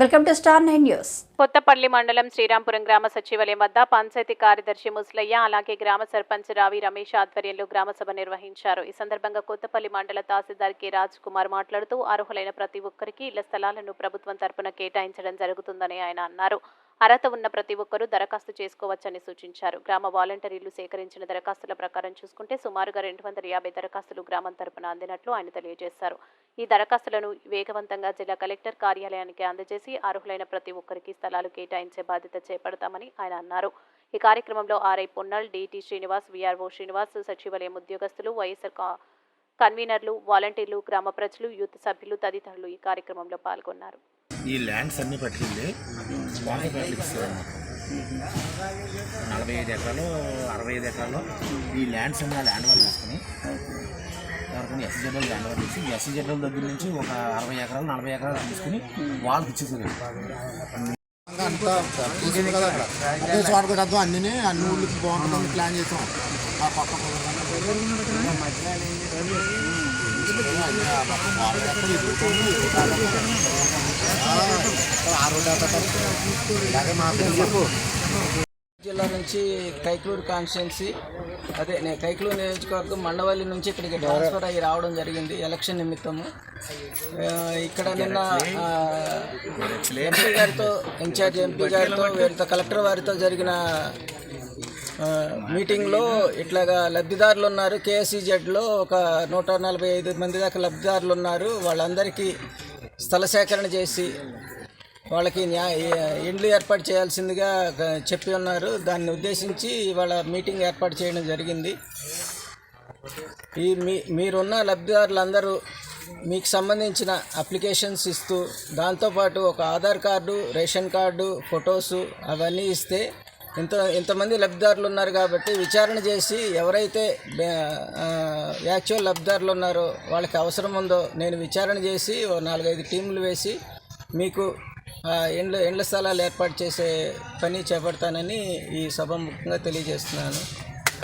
Welcome to star nine news. Kothapalli మండలం శ్రీరాంపురం గ్రామ సచివాలయం వద్ద పంచాయతీ కార్యదర్శి ముస్లయ్య అలాగే గ్రామ సర్పంచ్ రావి రమేష్ ఆధ్వర్యంలో గ్రామ సభ నిర్వహించారు. ఈ సందర్భంగా కొత్తపల్లి మండల తహసీల్దార్ కె రాజ్ కుమార్ మాట్లాడుతూ అర్హులైన ప్రతి ఒక్కరికి ఇళ్ళ స్థలాలను ప్రభుత్వం తరపున కేటాయించడం జరుగుతుందని ఆయన అన్నారు. అర్హత ఉన్న ప్రతి ఒక్కరూ దరఖాస్తు చేసుకోవచ్చని సూచించారు. గ్రామ వాలంటీర్లు సేకరించిన దరఖాస్తుల ప్రకారం చూసుకుంటే సుమారుగా రెండు వందల యాభై దరఖాస్తులు గ్రామం తరపున అందినట్లు ఆయన తెలియజేశారు. ఈ దరఖాస్తులను వేగవంతంగా జిల్లా కలెక్టర్ కార్యాలయానికి అందజేసి అర్హులైన ప్రతి ఒక్కరికి స్థలాలు కేటాయించే బాధ్యత చేపడతామని ఆయన అన్నారు. ఈ కార్యక్రమంలో RI Ponnal DT Srinivas VRO Srinivas సచివాలయం ఉద్యోగస్తులు వైఎస్ఆర్ కన్వీనర్లు వాలంటీర్లు గ్రామ ప్రజలు యూత్ సభ్యులు తదితరులు ఈ కార్యక్రమంలో పాల్గొన్నారు. ఈ ల్యాండ్స్ అన్ని పట్టుకెళ్ళి వాటర్ ఇస్తారు నలభై ఐదు ఎకరాలు అరవై ఐదు ఎకరాలు ఈ ల్యాండ్స్ అన్ని ఆ ల్యాండ్ వాళ్ళు తీసుకుని ఎవరికైనా ఎస్సీ జడ్డలు ల్యాండ్ వాళ్ళు ఎస్సీ జడ్డల దగ్గర నుంచి ఒక అరవై ఎకరాలు నలభై ఎకరాలు తీసుకుని వాళ్ళకి ఇచ్చేసారు అంతా చూసింది కదా అదే అన్ని అన్ని ఊళ్ళకి బాగుంటుందని ప్లాన్ చేసాం. ఆ పక్క చెప్పు జిల్లా నుంచి కైక్లూరు కాన్స్టిట్యున్సీ అదే నేను కైక్లూరు నియోజకవర్గం మండవల్లి నుంచి ఇక్కడికి ట్రాన్స్ఫర్ అయ్యి రావడం జరిగింది ఎలక్షన్ నిమిత్తము. ఇక్కడ నిన్న ఎంపీ గారితో ఇన్ఛార్జ్ ఎంపీ గారితో వీరితో కలెక్టర్ వారితో జరిగిన మీటింగ్లో ఇట్లాగా లబ్ధిదారులు ఉన్నారు. కేఎస్ఈజెడ్లో ఒక నూట నలభై ఐదు మంది దాకా లబ్ధిదారులు ఉన్నారు. వాళ్ళందరికీ స్థల సేకరణ చేసి వాళ్ళకి న్యాయ ఇండ్లు ఏర్పాటు చేయాల్సిందిగా చెప్పి ఉన్నారు. దాన్ని ఉద్దేశించి ఇవాళ మీటింగ్ ఏర్పాటు చేయడం జరిగింది. ఈ మీ మీరున్న లబ్ధిదారులందరూ మీకు సంబంధించిన అప్లికేషన్స్ ఇస్తూ దాంతోపాటు ఒక Aadhaar card ration card photos అవన్నీ ఇస్తే ఇంత ఇంతమంది లబ్ధిదారులు ఉన్నారు కాబట్టి విచారణ చేసి ఎవరైతే యాక్చువల్ లబ్ధిదారులు ఉన్నారో వాళ్ళకి అవసరం ఉందో నేను విచారణ చేసి ఓ నాలుగైదు టీంలు వేసి మీకు ఎండ్ల ఎండ్ల స్థలాలు ఏర్పాటు చేసే పని చేపడతానని ఈ సభ ముఖ్యంగా తెలియజేస్తున్నాను.